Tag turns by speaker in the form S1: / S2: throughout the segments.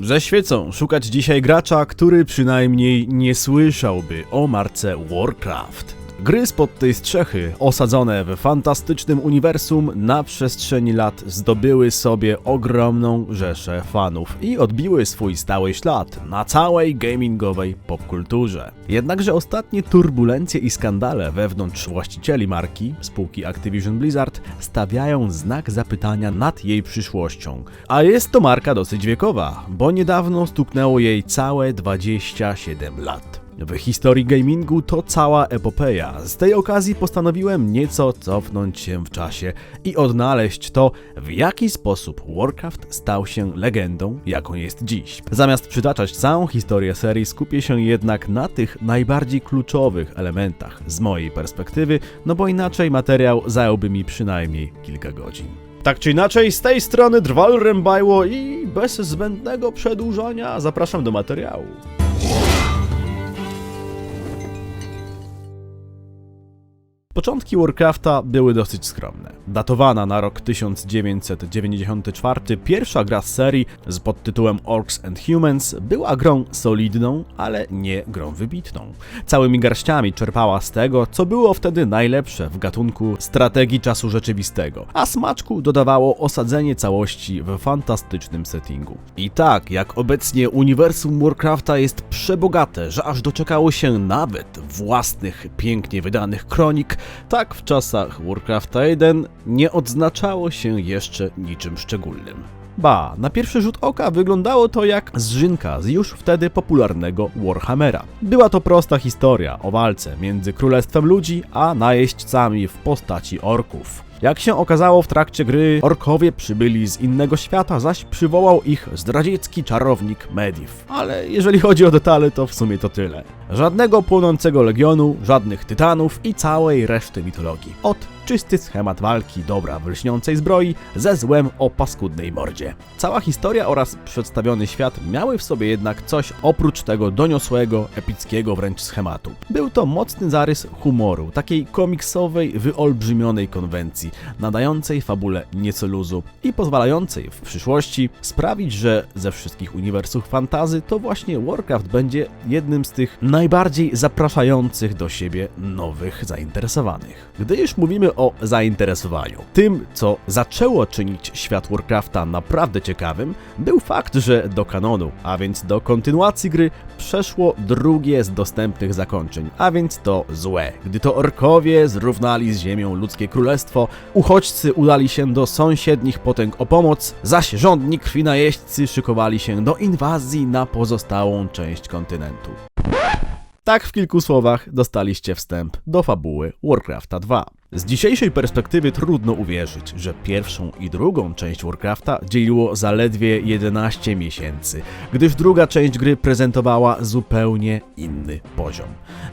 S1: Ze świecą szukać dzisiaj gracza, który przynajmniej nie słyszałby o marce Warcraft. Gry spod tej strzechy, osadzone w fantastycznym uniwersum, na przestrzeni lat zdobyły sobie ogromną rzeszę fanów i odbiły swój stały ślad na całej gamingowej popkulturze. Jednakże ostatnie turbulencje i skandale wewnątrz właścicieli marki, spółki Activision Blizzard, stawiają znak zapytania nad jej przyszłością. A jest to marka dosyć wiekowa, bo niedawno stuknęło jej całe 27 lat. W historii gamingu to cała epopeja. Z tej okazji postanowiłem nieco cofnąć się w czasie i odnaleźć to, w jaki sposób Warcraft stał się legendą, jaką jest dziś. Zamiast przytaczać całą historię serii, skupię się jednak na tych najbardziej kluczowych elementach z mojej perspektywy, no bo inaczej materiał zająłby mi przynajmniej kilka godzin. Tak czy inaczej, z tej strony Drwal Rębajło i bez zbędnego przedłużania zapraszam do materiału. Początki Warcrafta były dosyć skromne. Datowana na rok 1994, pierwsza gra z serii z podtytułem Orcs and Humans była grą solidną, ale nie grą wybitną. Całymi garściami czerpała z tego, co było wtedy najlepsze w gatunku strategii czasu rzeczywistego, a smaczku dodawało osadzenie całości w fantastycznym settingu. I tak, jak obecnie uniwersum Warcrafta jest przebogate, że aż doczekało się nawet własnych, pięknie wydanych kronik, tak w czasach Warcrafta 1 nie odznaczało się jeszcze niczym szczególnym. Ba, na pierwszy rzut oka wyglądało to jak zżynka z już wtedy popularnego Warhammera. Była to prosta historia o walce między królestwem ludzi a najeźdźcami w postaci orków. Jak się okazało w trakcie gry, orkowie przybyli z innego świata, zaś przywołał ich zdradziecki czarownik Medivh. Ale jeżeli chodzi o detale, to w sumie to tyle. Żadnego płonącego legionu, żadnych tytanów i całej reszty mitologii. Od czysty schemat walki dobra w lśniącej zbroi ze złem o paskudnej mordzie. Cała historia oraz przedstawiony świat miały w sobie jednak coś oprócz tego doniosłego, epickiego wręcz schematu. Był to mocny zarys humoru, takiej komiksowej, wyolbrzymionej konwencji, nadającej fabule nieco luzu i pozwalającej w przyszłości sprawić, że ze wszystkich uniwersów fantazy to właśnie Warcraft będzie jednym z tych najbardziej zapraszających do siebie nowych zainteresowanych. Gdy już mówimy o zainteresowaniu, tym, co zaczęło czynić świat Warcrafta naprawdę ciekawym, był fakt, że do kanonu, a więc do kontynuacji gry, przeszło drugie z dostępnych zakończeń, a więc to złe. Gdy to orkowie zrównali z ziemią ludzkie królestwo, uchodźcy udali się do sąsiednich potęg o pomoc, zaś rządni krwi najeźdźcy szykowali się do inwazji na pozostałą część kontynentu. Tak w kilku słowach dostaliście wstęp do fabuły Warcrafta 2. Z dzisiejszej perspektywy trudno uwierzyć, że pierwszą i drugą część Warcrafta dzieliło zaledwie 11 miesięcy, gdyż druga część gry prezentowała zupełnie inny poziom.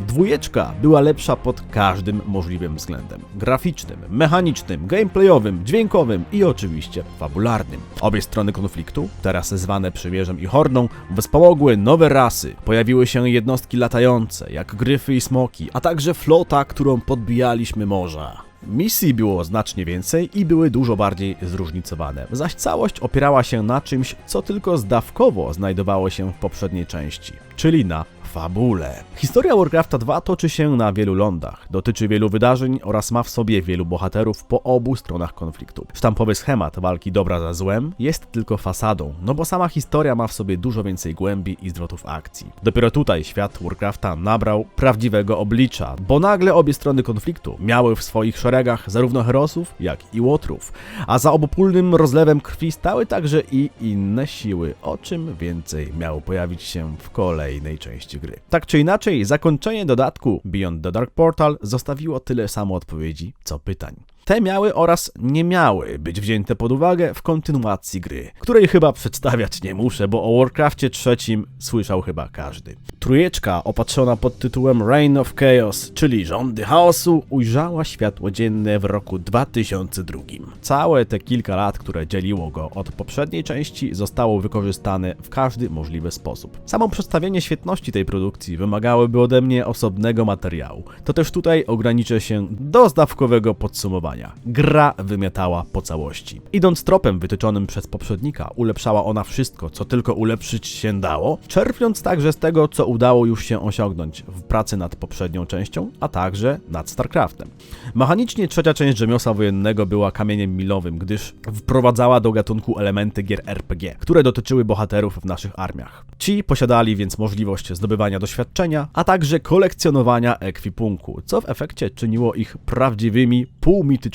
S1: Dwójeczka była lepsza pod każdym możliwym względem graficznym, mechanicznym, gameplayowym, dźwiękowym i oczywiście fabularnym. Obie strony konfliktu, teraz zwane przymierzem i hordą, wspomogły nowe rasy, pojawiły się jednostki latające, jak gryfy i smoki, a także flota, którą podbijaliśmy morza. Misji było znacznie więcej i były dużo bardziej zróżnicowane, zaś całość opierała się na czymś, co tylko zdawkowo znajdowało się w poprzedniej części, czyli na fabule. Historia Warcrafta 2 toczy się na wielu lądach, dotyczy wielu wydarzeń oraz ma w sobie wielu bohaterów po obu stronach konfliktu. Sztampowy schemat walki dobra za złem jest tylko fasadą, no bo sama historia ma w sobie dużo więcej głębi i zwrotów akcji. Dopiero tutaj świat Warcrafta nabrał prawdziwego oblicza, bo nagle obie strony konfliktu miały w swoich szeregach zarówno herosów, jak i łotrów, a za obopólnym rozlewem krwi stały także i inne siły, o czym więcej miało pojawić się w kolejnej części gry. Tak czy inaczej, zakończenie dodatku Beyond the Dark Portal zostawiło tyle samo odpowiedzi, co pytań. Te miały oraz nie miały być wzięte pod uwagę w kontynuacji gry, której chyba przedstawiać nie muszę, bo o Warcraftie trzecim słyszał chyba każdy. Trójeczka opatrzona pod tytułem Reign of Chaos, czyli Rządy Chaosu, ujrzała światło dzienne w roku 2002. Całe te kilka lat, które dzieliło go od poprzedniej części, zostało wykorzystane w każdy możliwy sposób. Samo przedstawienie świetności tej produkcji wymagałyby ode mnie osobnego materiału. To też tutaj ograniczę się do zdawkowego podsumowania. Gra wymiatała po całości. Idąc tropem wytyczonym przez poprzednika, ulepszała ona wszystko, co tylko ulepszyć się dało, czerpiąc także z tego, co udało już się osiągnąć w pracy nad poprzednią częścią, a także nad StarCraftem. Mechanicznie trzecia część rzemiosła wojennego była kamieniem milowym, gdyż wprowadzała do gatunku elementy gier RPG, które dotyczyły bohaterów w naszych armiach. Ci posiadali więc możliwość zdobywania doświadczenia, a także kolekcjonowania ekwipunku, co w efekcie czyniło ich prawdziwymi, półmitycznymi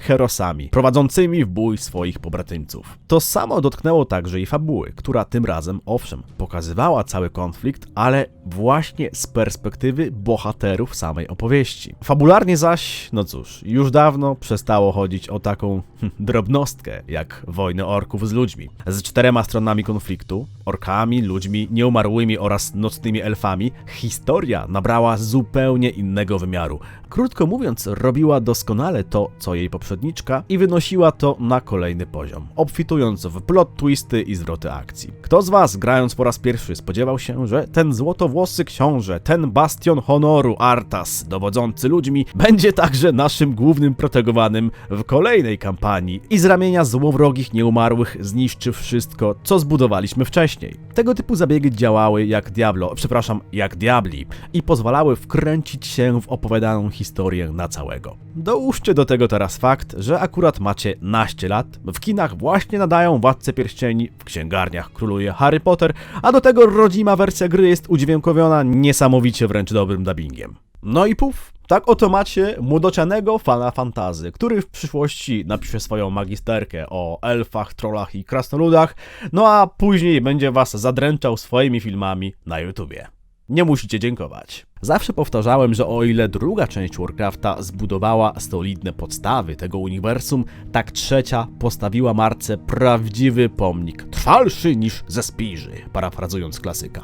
S1: herosami, prowadzącymi w bój swoich pobratymców. To samo dotknęło także i fabuły, która tym razem, owszem, pokazywała cały konflikt, ale właśnie z perspektywy bohaterów samej opowieści. Fabularnie zaś, no cóż, już dawno przestało chodzić o taką drobnostkę jak wojny orków z ludźmi. Z czterema stronami konfliktu, orkami, ludźmi, nieumarłymi oraz nocnymi elfami, historia nabrała zupełnie innego wymiaru. Krótko mówiąc, robiła doskonale to, co jej poprzedniczka i wynosiła to na kolejny poziom, obfitując w plot twisty i zwroty akcji. Kto z was, grając po raz pierwszy, spodziewał się, że ten złotowłosy książę, ten bastion honoru Artas, dowodzący ludźmi, będzie także naszym głównym protegowanym w kolejnej kampanii i z ramienia złowrogich nieumarłych zniszczy wszystko, co zbudowaliśmy wcześniej. Tego typu zabiegi działały jak Diablo, przepraszam, jak Diabli i pozwalały wkręcić się w opowiadaną historię na całego. Dołóżcie do tego teraz fakt, że akurat macie naście lat, w kinach właśnie nadają Władcę Pierścieni, w księgarniach króluje Harry Potter, a do tego rodzima wersja gry jest udźwiękowiona niesamowicie wręcz dobrym dubbingiem. No i puf, tak oto macie młodocianego fana fantazy, który w przyszłości napisze swoją magisterkę o elfach, trollach i krasnoludach, no a później będzie was zadręczał swoimi filmami na YouTubie. Nie musicie dziękować. Zawsze powtarzałem, że o ile druga część Warcrafta zbudowała solidne podstawy tego uniwersum, tak trzecia postawiła marce prawdziwy pomnik, trwalszy niż ze spiży, parafrazując klasyka.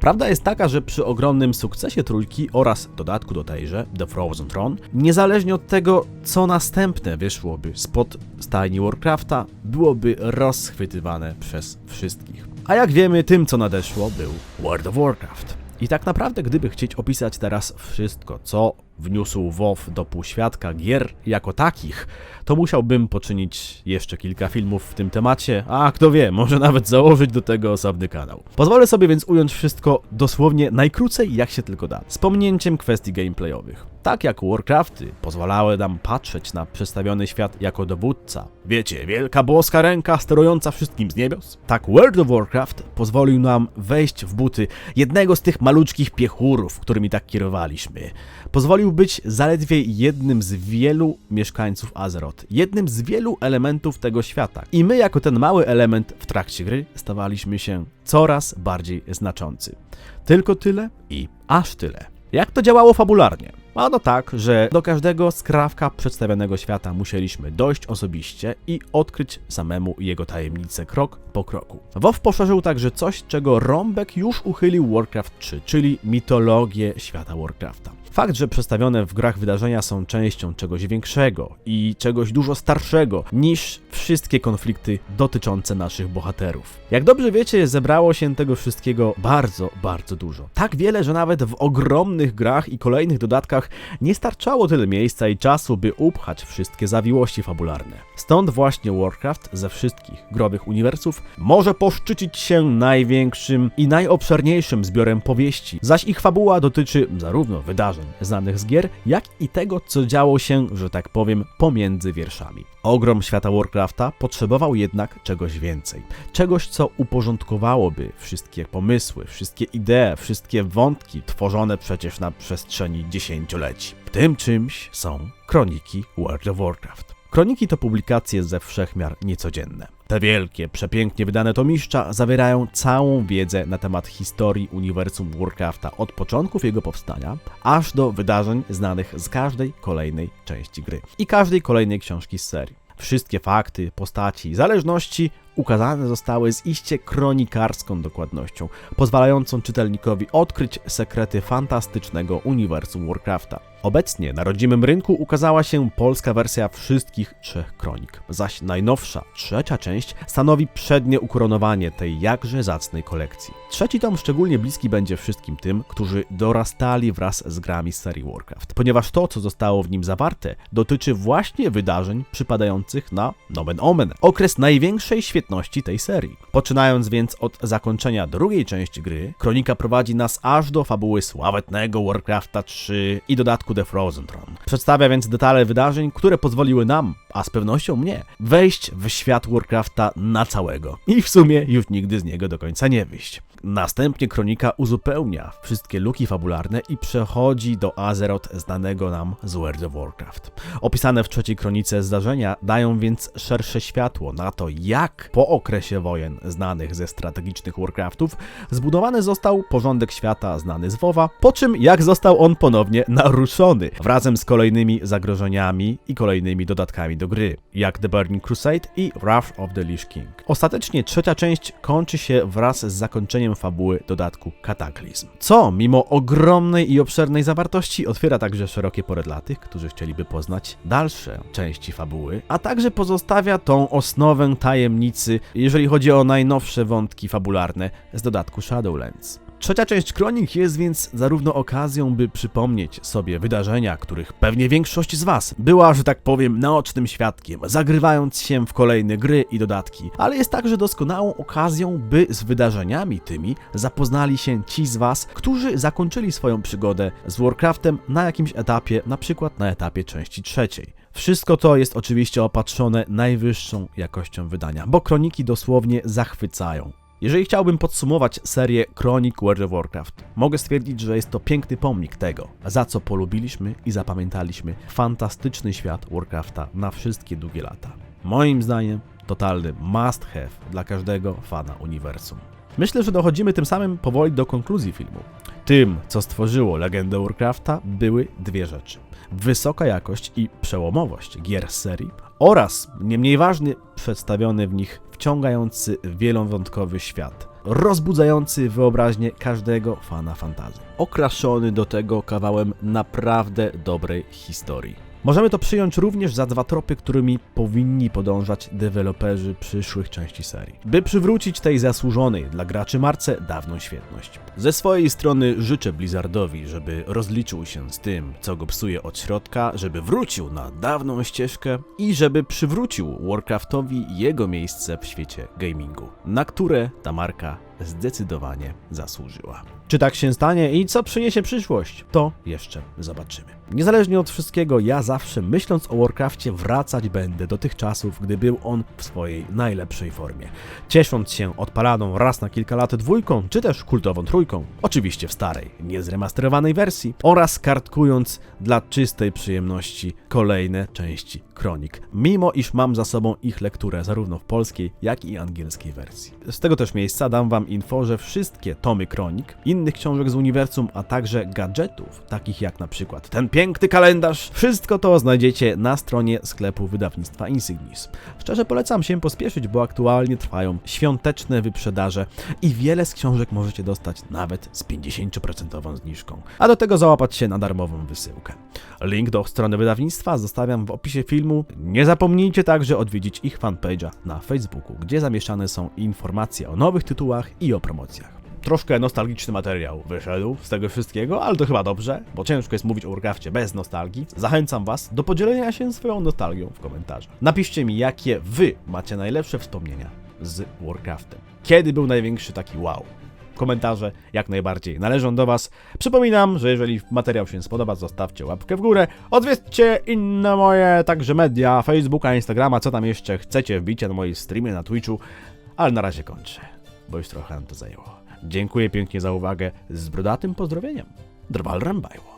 S1: Prawda jest taka, że przy ogromnym sukcesie trójki oraz dodatku do tejże, The Frozen Throne, niezależnie od tego, co następne wyszłoby spod stajni Warcrafta, byłoby rozchwytywane przez wszystkich. A jak wiemy, tym co nadeszło był World of Warcraft. I tak naprawdę, gdyby chcieć opisać teraz wszystko, co wniósł WoW do półświadka gier jako takich, to musiałbym poczynić jeszcze kilka filmów w tym temacie, a kto wie, może nawet założyć do tego osobny kanał. Pozwolę sobie więc ująć wszystko dosłownie najkrócej jak się tylko da, z pominięciem kwestii gameplayowych. Tak jak Warcrafty pozwalały nam patrzeć na przedstawiony świat jako dowódca, wiecie, wielka boska ręka sterująca wszystkim z niebios, tak World of Warcraft pozwolił nam wejść w buty jednego z tych maluczkich piechurów, którymi tak kierowaliśmy. Pozwolił być zaledwie jednym z wielu mieszkańców Azeroth, jednym z wielu elementów tego świata. I my, jako ten mały element w trakcie gry, stawaliśmy się coraz bardziej znaczący. Tylko tyle i aż tyle. Jak to działało fabularnie? Ano tak, że do każdego skrawka przedstawionego świata musieliśmy dojść osobiście i odkryć samemu jego tajemnicę krok po kroku. WoW poszerzył także coś, czego Rąbek już uchylił Warcraft 3, czyli mitologię świata Warcrafta. Fakt, że przedstawione w grach wydarzenia są częścią czegoś większego i czegoś dużo starszego niż wszystkie konflikty dotyczące naszych bohaterów. Jak dobrze wiecie, zebrało się tego wszystkiego bardzo, bardzo dużo. Tak wiele, że nawet w ogromnych grach i kolejnych dodatkach nie starczało tyle miejsca i czasu, by upchać wszystkie zawiłości fabularne. Stąd właśnie Warcraft ze wszystkich growych uniwersów może poszczycić się największym i najobszerniejszym zbiorem powieści, zaś ich fabuła dotyczy zarówno wydarzeń znanych z gier, jak i tego, co działo się, że tak powiem, pomiędzy wierszami. Ogrom świata Warcrafta potrzebował jednak czegoś więcej. Czegoś, co uporządkowałoby wszystkie pomysły, wszystkie idee, wszystkie wątki tworzone przecież na przestrzeni dziesięcioleci. Tym czymś są kroniki World of Warcraft. Kroniki to publikacje ze wszechmiar niecodzienne. Te wielkie, przepięknie wydane tomiszcza zawierają całą wiedzę na temat historii uniwersum Warcrafta od początków jego powstania, aż do wydarzeń znanych z każdej kolejnej części gry i każdej kolejnej książki z serii. Wszystkie fakty, postaci, zależności ukazane zostały z iście kronikarską dokładnością, pozwalającą czytelnikowi odkryć sekrety fantastycznego uniwersum Warcrafta. Obecnie na rodzimym rynku ukazała się polska wersja wszystkich trzech kronik, zaś najnowsza, trzecia część stanowi przednie ukoronowanie tej jakże zacnej kolekcji. Trzeci tom szczególnie bliski będzie wszystkim tym, którzy dorastali wraz z grami z serii Warcraft, ponieważ to, co zostało w nim zawarte, dotyczy właśnie wydarzeń przypadających na nomen omen, okres największej świetności tej serii. Poczynając więc od zakończenia drugiej części gry, kronika prowadzi nas aż do fabuły sławetnego Warcrafta 3 i dodatku The Frozen Throne. Przedstawia więc detale wydarzeń, które pozwoliły nam, a z pewnością mnie, wejść w świat Warcrafta na całego i w sumie już nigdy z niego do końca nie wyjść. Następnie kronika uzupełnia wszystkie luki fabularne i przechodzi do Azeroth znanego nam z World of Warcraft. Opisane w trzeciej kronice zdarzenia dają więc szersze światło na to, jak po okresie wojen znanych ze strategicznych Warcraftów zbudowany został porządek świata znany z WoWa, po czym jak został on ponownie naruszony wrazem z kolejnymi zagrożeniami i kolejnymi dodatkami do gry, jak The Burning Crusade i Wrath of the Lich King. Ostatecznie trzecia część kończy się wraz z zakończeniem fabuły dodatku Kataklizm, co mimo ogromnej i obszernej zawartości otwiera także szerokie pole dla tych, którzy chcieliby poznać dalsze części fabuły, a także pozostawia tą osnowę tajemnicy, jeżeli chodzi o najnowsze wątki fabularne z dodatku Shadowlands. Trzecia część kronik jest więc zarówno okazją, by przypomnieć sobie wydarzenia, których pewnie większość z Was była, że tak powiem, naocznym świadkiem, zagrywając się w kolejne gry i dodatki, ale jest także doskonałą okazją, by z wydarzeniami tymi zapoznali się ci z Was, którzy zakończyli swoją przygodę z Warcraftem na jakimś etapie, na przykład na etapie części trzeciej. Wszystko to jest oczywiście opatrzone najwyższą jakością wydania, bo kroniki dosłownie zachwycają. Jeżeli chciałbym podsumować serię Kronik World of Warcraft, mogę stwierdzić, że jest to piękny pomnik tego, za co polubiliśmy i zapamiętaliśmy fantastyczny świat Warcrafta na wszystkie długie lata. Moim zdaniem totalny must have dla każdego fana uniwersum. Myślę, że dochodzimy tym samym powoli do konkluzji filmu. Tym, co stworzyło legendę Warcrafta, były dwie rzeczy. Wysoka jakość i przełomowość gier serii oraz, nie mniej ważny, przedstawiony w nich wciągający wielowątkowy świat, rozbudzający wyobraźnię każdego fana fantazji. Okraszony do tego kawałem naprawdę dobrej historii. Możemy to przyjąć również za dwa tropy, którymi powinni podążać deweloperzy przyszłych części serii, by przywrócić tej zasłużonej dla graczy marce dawną świetność. Ze swojej strony życzę Blizzardowi, żeby rozliczył się z tym, co go psuje od środka, żeby wrócił na dawną ścieżkę i żeby przywrócił Warcraftowi jego miejsce w świecie gamingu, na które ta marka zdecydowanie zasłużyła. Czy tak się stanie i co przyniesie przyszłość? To jeszcze zobaczymy. Niezależnie od wszystkiego, ja zawsze myśląc o Warcrafcie wracać będę do tych czasów, gdy był on w swojej najlepszej formie. Ciesząc się odpalaną raz na kilka lat dwójką, czy też kultową trójką, oczywiście w starej, niezremasterowanej wersji, oraz kartkując dla czystej przyjemności kolejne części kronik, mimo iż mam za sobą ich lekturę zarówno w polskiej, jak i angielskiej wersji. Z tego też miejsca dam wam info, że wszystkie tomy kronik, innych książek z uniwersum, a także gadżetów, takich jak na przykład ten piękny kalendarz, wszystko to znajdziecie na stronie sklepu wydawnictwa Insignis. Szczerze polecam się pospieszyć, bo aktualnie trwają świąteczne wyprzedaże i wiele z książek możecie dostać nawet z 50% zniżką, a do tego załapać się na darmową wysyłkę. Link do strony wydawnictwa zostawiam w opisie filmu. Nie zapomnijcie także odwiedzić ich fanpage'a na Facebooku, gdzie zamieszczane są informacje o nowych tytułach i o promocjach. Troszkę nostalgiczny materiał wyszedł z tego wszystkiego, ale to chyba dobrze, bo ciężko jest mówić o Warcrafcie bez nostalgii. Zachęcam Was do podzielenia się swoją nostalgią w komentarzach. Napiszcie mi, jakie Wy macie najlepsze wspomnienia z Warcraftem. Kiedy był największy taki wow? Komentarze jak najbardziej należą do Was. Przypominam, że jeżeli materiał się spodoba, zostawcie łapkę w górę. Odwiedźcie inne moje także media, Facebooka, Instagrama, co tam jeszcze chcecie, wbicie na moje streamy na Twitchu. Ale na razie kończę, bo już trochę nam to zajęło. Dziękuję pięknie za uwagę. Z brodatym pozdrowieniem. Drwal Rambajło.